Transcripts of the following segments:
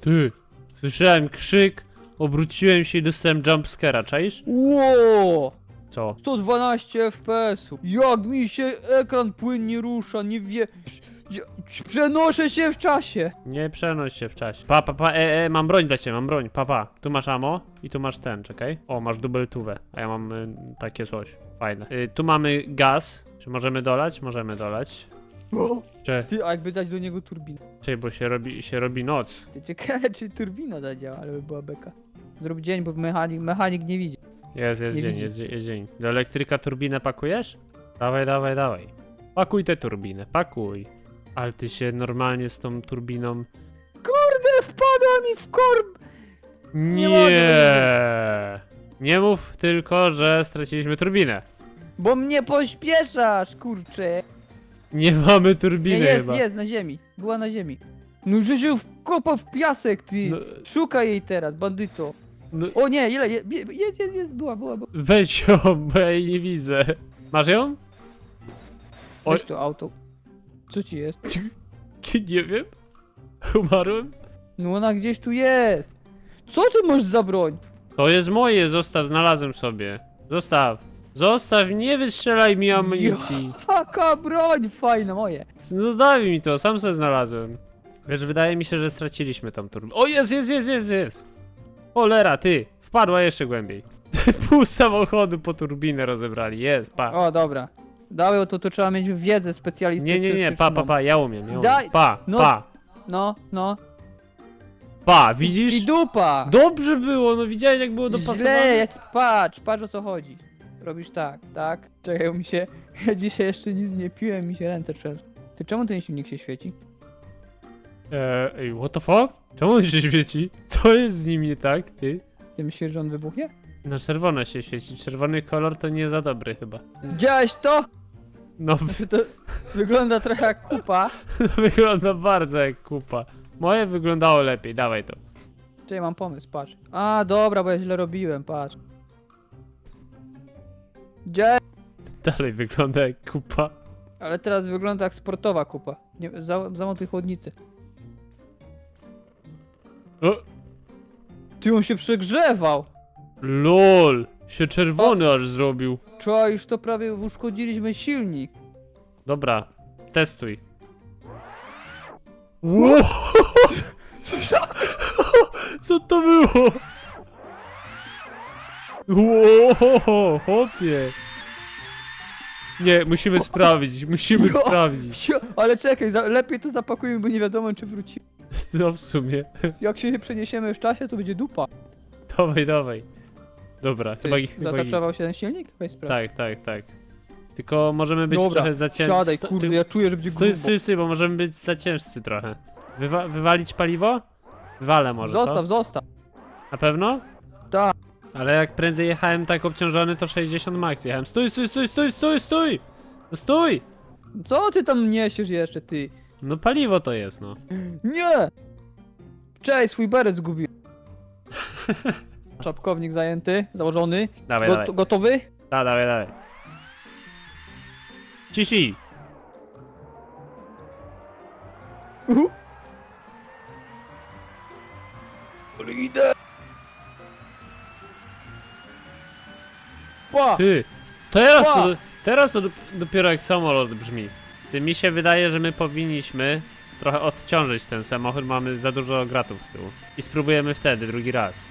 Ty, słyszałem krzyk, obróciłem się i dostałem jumpscare'a, czaisz? Ło! Co? 112 FPS-ów. Jak mi się ekran płynnie rusza, nie wie... Ja- Przenoszę się w czasie. Nie przenoś się w czasie. Pa, pa, pa, e, e, mam broń dla ciebie, mam broń, pa, pa. Tu masz ammo i tu masz ten, czekaj. O, masz dubeltówę, a ja mam y, takie coś, fajne. Y, tu mamy gaz, czy możemy dolać? Możemy dolać. Czy, Ty, a jakby dać do niego turbinę. czy bo się robi, się robi noc. Ty ciekawe, czy turbina da działa, ale by była beka. Zrób dzień, bo mechanik, mechanik nie widzi. Jest, jest Nie dzień, widzi. jest, jest dzień. Do elektryka turbinę pakujesz? Dawaj, dawaj, dawaj. Pakuj tę turbinę, pakuj. Ale ty się normalnie z tą turbiną... Kurde, wpadła mi w korb! Nie! mogę. Nie mów tylko, że straciliśmy turbinę. Bo mnie pośpieszasz, kurczę. Nie mamy Nie, turbiny jest, chyba. jest, na ziemi. Była na ziemi. No, że się wkopał w piasek, ty. No, Szukaj jej teraz, bandyto. no, O nie, ile? je- je- Jest, jest, jest, była, była, była. weź ją, bo ja jej nie widzę. Masz ją? Oj. Weź to auto. Co ci jest? Nie wiem. Umarłem? No ona gdzieś tu jest. Co ty masz za broń? To jest moje, zostaw, znalazłem sobie. Zostaw. Zostaw, nie wystrzelaj mi amunicji. Jaka broń fajna, moje. No daj mi to, sam sobie znalazłem. Wiesz, wydaje mi się, że straciliśmy tą turbinę. O, jest, jest, jest, jest, jest. Cholera, ty. Wpadła jeszcze głębiej. Pół samochodu po turbinę rozebrali. Jest, pa. O, dobra. Dawaj, to, to trzeba mieć wiedzę specjalistyczną. Nie, nie, nie, pa, pa, pa, ja umiem, ja umiem. Daj- Pa, no. pa, No, no. pa, I widzisz? dupa. Dobrze było, no widziałeś jak było Źle, dopasowane? jak... patrz, patrz o co chodzi. Robisz tak, tak. Czekaj, mi się... Ja dzisiaj jeszcze nic nie piłem, mi się ręce trzęsą. Ty czemu ten silnik się świeci? Eee, ej, what the fuck? Czemu on się świeci? Co jest z nim nie tak, ty? Ty myślisz, że on wybuchnie? Na czerwone się świeci, czerwony kolor to nie za dobry chyba. Widziałeś to? No, Znaczy to wygląda trochę jak kupa. wygląda bardzo jak kupa. Moje wyglądało lepiej, dawaj to. Czekaj, mam pomysł, patrz. A, dobra, bo ja źle robiłem, patrz. Gdzie? Dalej wygląda jak kupa. Ale teraz wygląda jak sportowa kupa. Nie, za, zamontuj chłodnicy. O, Ty, on się przegrzewał. lol, się czerwony aż zrobił. Czuła, już to prawie uszkodziliśmy silnik. Dobra, testuj. Wow, co to było? Wow, hopie. Nie, musimy sprawdzić, musimy Jo. sprawdzić. Ale czekaj, za, lepiej to zapakujmy, bo nie wiadomo czy wróci. No w sumie. Jak się przeniesiemy w czasie, to będzie dupa. Dawaj, dawaj. Dobra, Ty, chyba ich chyba ich. Zataczował się ten silnik? Weź sprawdź. Tak, tak, tak. Tylko możemy być trochę za ciężcy. Siadaj, kurde, ja czuję, że będzie Stój, grubo. stój, stój, bo możemy być za ciężcy trochę. Wywa wywalić paliwo? Wywalę może, Zostaw, co? zostaw. Na pewno? Tak. Ale jak prędzej jechałem tak obciążony, to 60 max jechałem. Stój, stój, stój, stój, stój, stój! No stój! Co ty tam niesiesz jeszcze, ty? No paliwo to jest, no. Nie! Cześć, swój beret zgubiłem. Czapkownik zajęty, założony. Dawaj, Got- dawaj. gotowy? Da, dawaj, dawaj. Ciśnij! Uhu. Idę. Pa! Ty! Teraz to, teraz to dop- dopiero jak samolot brzmi. Ty, mi się wydaje, że my powinniśmy trochę odciążyć ten samochód, mamy za dużo gratów z tyłu. I spróbujemy wtedy, drugi raz.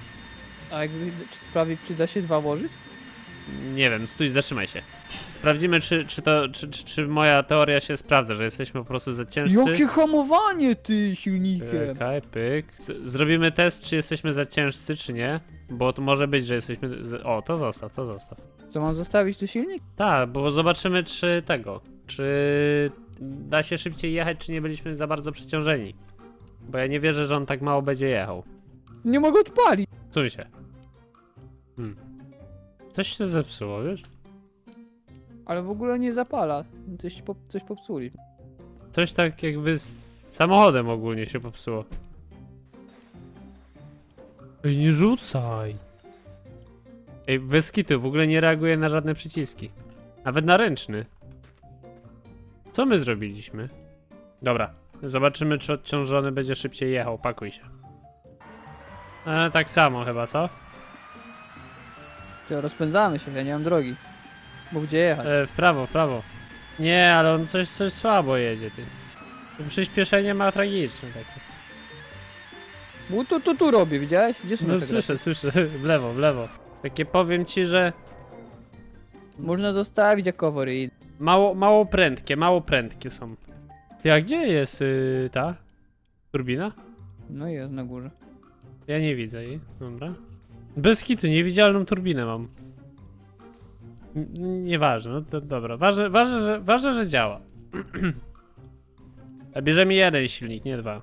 A jakby czy prawie przyda się dwa włożyć? Nie wiem, stój, zatrzymaj się. Sprawdzimy, czy, czy, to, czy, czy, czy moja teoria się sprawdza, że jesteśmy po prostu za ciężcy. Jakie hamowanie ty silnikiem! Czekaj, pyk. Z- Zrobimy test, czy jesteśmy za ciężcy, czy nie. Bo to może być, że jesteśmy... z- O, to zostaw, to zostaw. Co mam zostawić tu silnik? Tak, bo zobaczymy, czy tego... Czy da się szybciej jechać, czy nie byliśmy za bardzo przeciążeni. Bo ja nie wierzę, że on tak mało będzie jechał. Nie mogę odpalić. Czuj się. Hmm. Coś się zepsuło, wiesz? Ale w ogóle nie zapala. Coś, pop, coś popsuli. Coś tak jakby z samochodem ogólnie się popsuło. Ej, nie rzucaj. Ej, bez kitu, w ogóle nie reaguje na żadne przyciski. Nawet na ręczny. Co my zrobiliśmy? Dobra, zobaczymy czy odciążony będzie szybciej jechał, pakuj się. E, tak samo chyba, co? Co, rozpędzamy się, ja nie mam drogi. Bo gdzie jechać? E, w prawo, w prawo. Nie, ale on coś, coś słabo jedzie, ty. To Przyspieszenie ma tragiczne takie. Bo tu, tu, tu robię, widziałeś? Gdzie są No słyszę, słyszę, w lewo, w lewo. Takie powiem ci, że? Można zostawić jako mało, mało prędkie, mało prędkie są. Ty, a gdzie jest y, ta turbina? No jest na górze. Ja nie widzę jej, dobra. Bez kitu, niewidzialną turbinę mam. N- Nieważne, no to dobra. Ważne, ważne, że, ważne, że działa. A bierzemy jeden silnik, nie dwa.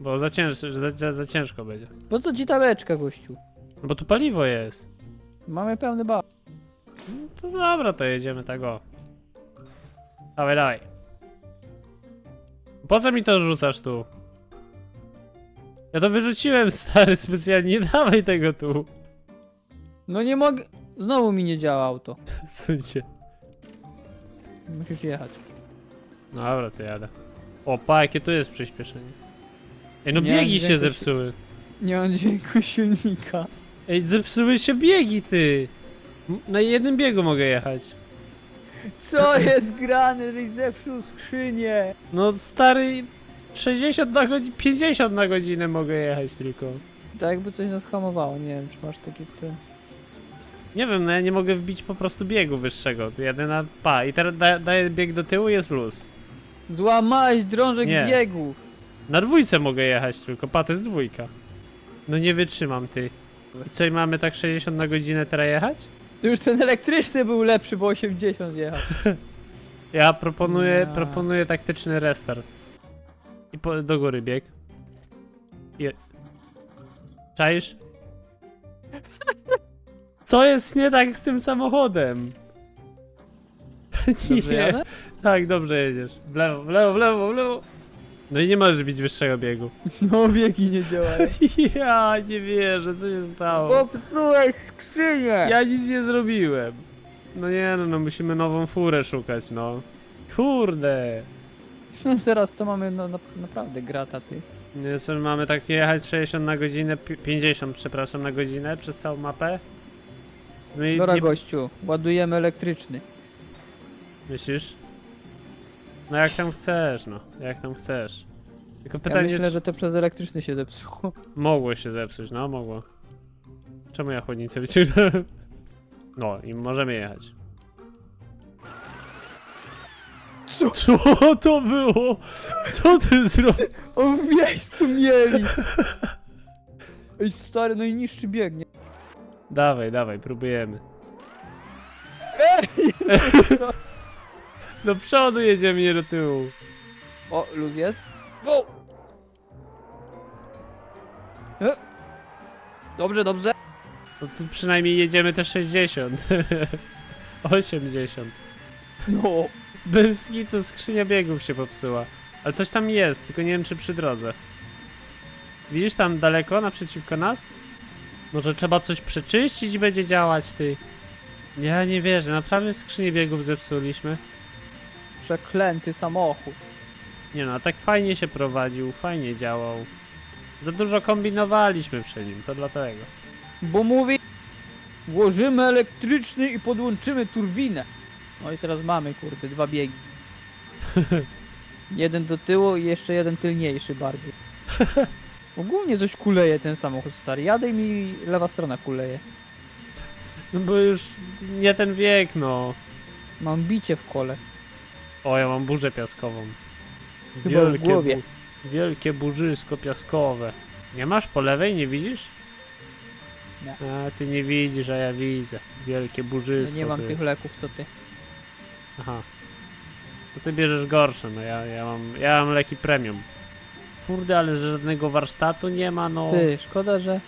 Bo za, cięż, za, za, za ciężko będzie. Po co ci ta beczka, gościu? No bo tu paliwo jest. Mamy pełny bal. No to dobra, to jedziemy tak o. Dawaj, dawaj. Po co mi to rzucasz tu? Ja to wyrzuciłem, stary, specjalnie. Nie dawaj tego tu. No nie mogę. Znowu mi nie działa auto. Słuchajcie. Musisz jechać. Dobra, to jadę. O, pa, jakie tu jest przyspieszenie. Ej, no Nie, biegi się zepsuły. Nie mam dźwięku silnika. Ej, zepsuły się biegi, ty. M- Na jednym biegu mogę jechać. Co jest grane, żeś zepsuł skrzynię? No, stary, 60 na godzinę, 50 na godzinę mogę jechać tylko. Tak jakby coś nas hamowało, nie wiem czy masz takie te... Nie wiem, no ja nie mogę wbić po prostu biegu wyższego. Jadę na pa i teraz da, daję bieg do tyłu jest luz. Złamałeś drążek Nie. biegów. Na dwójce mogę jechać tylko, pa to jest dwójka. No nie wytrzymam ty. I co i mamy tak 60 na godzinę teraz jechać? To już ten elektryczny był lepszy, bo 80 jechał. Ja proponuję, Ja. proponuję taktyczny restart. I po, do góry bieg. I... Czaisz? Co jest nie tak z tym samochodem? Dobrze jadę? Tak, dobrze jedziesz. W lewo, w lewo, w lewo, w lewo. No i nie możesz bić wyższego biegu. No biegi nie działają. Ja nie wierzę, co się stało. Popsułeś skrzynię! Ja nic nie zrobiłem. No nie no, no musimy nową furę szukać, no. Kurde. Teraz to mamy no, na, naprawdę grata ty. Nie, co, mamy tak jechać 60 na godzinę, pi- 50 przepraszam na godzinę przez całą mapę. No i Dobra nie, gościu, ładujemy elektryczny. myślisz? No jak tam chcesz, no. Jak tam chcesz. Tylko Ja pytanie, myślę, czy że to przez elektryczny się zepsuło. mogło się zepsuć, no mogło. Czemu ja chłodnicę wyciągnąłem? No i możemy jechać. Co? Co to było? Co ty zrobił? O w miejscu mieli! Ej stary, najniższy biegnie. Dawaj, dawaj, próbujemy. Ej! Do przodu jedziemy, nie do tyłu. O, luz jest. Go! E? Dobrze, dobrze. No tu przynajmniej jedziemy te 60. 80. No. Bez to skrzynia biegów się popsuła. Ale coś tam jest, tylko nie wiem czy przy drodze. Widzisz tam daleko, naprzeciwko nas? Może trzeba coś przeczyścić i będzie działać, ty. Ja nie wierzę, naprawdę skrzynię biegów zepsuliśmy. Przeklęty samochód. Nie no, a tak fajnie się prowadził, fajnie działał. Za dużo kombinowaliśmy przy nim, to dlatego. Bo mówi, włożymy elektryczny i podłączymy turbinę. No i teraz mamy, kurde, dwa biegi. jeden do tyłu i jeszcze jeden tylniejszy bardziej. Ogólnie coś kuleje ten samochód stary. Jadę i mi lewa strona kuleje. No bo już nie ten wiek, no. Mam bicie w kole. O, ja mam burzę piaskową. Chyba w głowie. bu- wielkie burzysko piaskowe. Nie masz po lewej, nie widzisz? Nie. A, ty nie widzisz, a ja widzę. Wielkie Ja burzysko. nie mam to tych jest. leków, co ty. Aha. To ty bierzesz gorsze, no ja, ja mam, ja mam leki premium. Kurde, ale żadnego warsztatu nie ma, no. Ty, szkoda, że...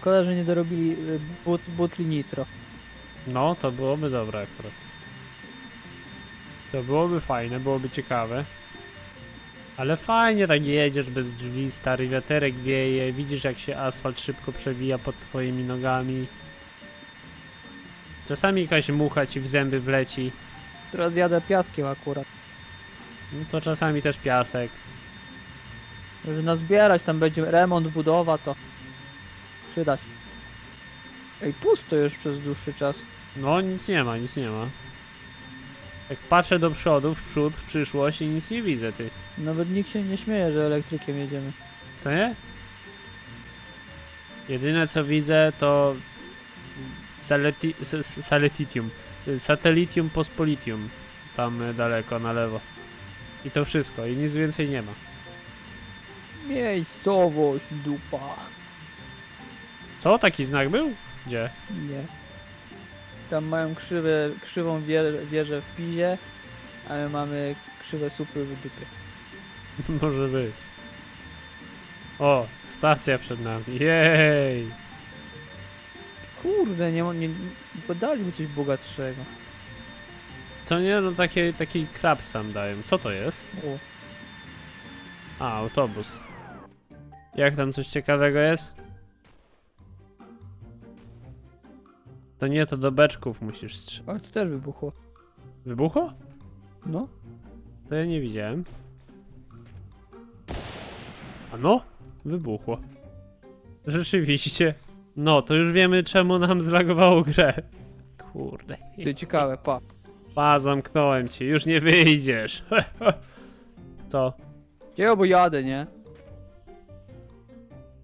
Szkoda, że nie dorobili y, but, butli nitro. No, to byłoby dobre akurat. To byłoby fajne, byłoby ciekawe. Ale fajnie tak jedziesz bez drzwi, stary wiaterek wieje, widzisz jak się asfalt szybko przewija pod twoimi nogami. Czasami jakaś mucha ci w zęby wleci, Teraz jadę piaskiem akurat. no to czasami też piasek. Że nazbierać, tam będzie remont, budowa, to się dać. Ej, pusto już przez dłuższy czas. No, nic nie ma, nic nie ma. Jak patrzę do przodu, w przód, w przyszłość i nic nie widzę, ty. Nawet nikt się nie śmieje, że elektrykiem jedziemy. Co nie? Jedyne co widzę to saleti, saletitium, satelitium pospolitium, tam y, daleko na lewo. I to wszystko, i nic więcej nie ma. Miejscowość dupa. Co? Taki znak był? Gdzie? Nie. Tam mają krzywe, krzywą wier, wieżę w Pizie, a my mamy krzywe supy w dupie. Może być. O, stacja przed nami. Jej! Kurde, nie, nie, nie podaliby coś bogatszego. Co nie? No takie, taki krab sam dają. Co to jest? O, A, autobus. Jak tam coś ciekawego jest? To nie, to do beczków musisz strzelać. ale to też wybuchło. Wybuchło? No, To ja nie widziałem. A no? Wybuchło. Rzeczywiście. No, to już wiemy czemu nam zlagowało grę. Kurde. to ciekawe, pa. Pa, zamknąłem cię, już nie wyjdziesz. To, Ja bo jadę, nie?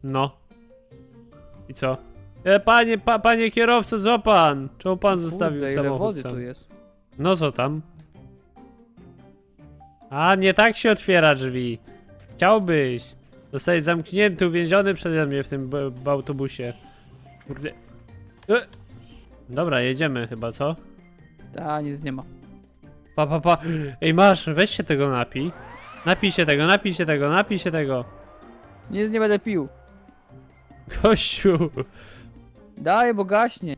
no. I co? E, panie, pa, panie kierowco, co pan? Czemu pan Kurde, zostawił ile samochód wody sam? tu jest. No co tam? A, nie tak się otwiera drzwi. Chciałbyś. Zostać zamknięty, uwięziony przeze mnie w tym b- autobusie. Kurde. E. Dobra, jedziemy chyba, co? Ta, nic nie ma. Pa, pa, pa. Ej, masz, weź się tego napij. Napij się tego, napij się tego, napij się tego. Nic nie będę pił. Kościół. Daj, bo gaśnie.